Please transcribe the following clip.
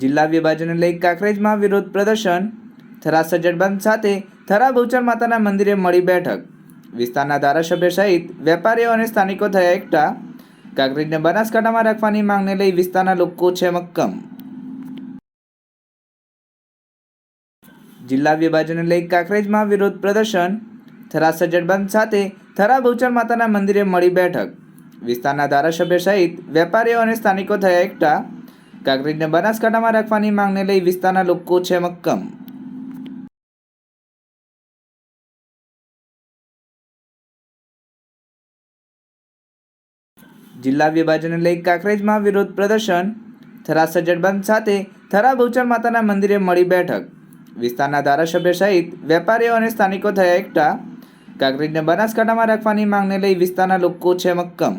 જિલ્લા વિભાજનને લઈ કાંકરેજમાં વિરોધ પ્રદર્શન. થરા સજ્જડબંધ સાથે થરા બહુચર માતાના મંદિરે મળી બેઠક. વિસ્તારના ધારાસભ્ય સહિત વેપારીઓ અને સ્થાનિકો થયા એકઠા. કાંકરેજને બનાસકાંઠામાં રાખવાની માંગને લઈ વિસ્તારના લોકો છે મક્કમ. જિલ્લા વિભાજનને લઈ કાંકરેજમાં વિરોધ પ્રદર્શન. થરા સજ્જડબંધ સાથે થરા બહુચર માતાના મંદિરે મળી બેઠક. વિસ્તારના ધારાસભ્ય સહિત વેપારીઓ અને સ્થાનિકો થયા એકઠા. કાંકરેજને બનાસકાંઠામાં રાખવાની માંગને લઈ વિસ્તારના લોકો છે મક્કમ. જિલ્લા વિભાજનને લઈ કાંકરેજમાં વિરોધ પ્રદર્શન. થરા સજ્જડબંધ સાથે થરા બહુચર માતાના મંદિરે મળી બેઠક. વિસ્તારના ધારાસભ્ય સહિત વેપારીઓ અને સ્થાનિકો થયા એકઠા. કાંકરેજને બનાસકાંઠામાં રાખવાની માંગને લઈ વિસ્તારના લોકો છે મક્કમ.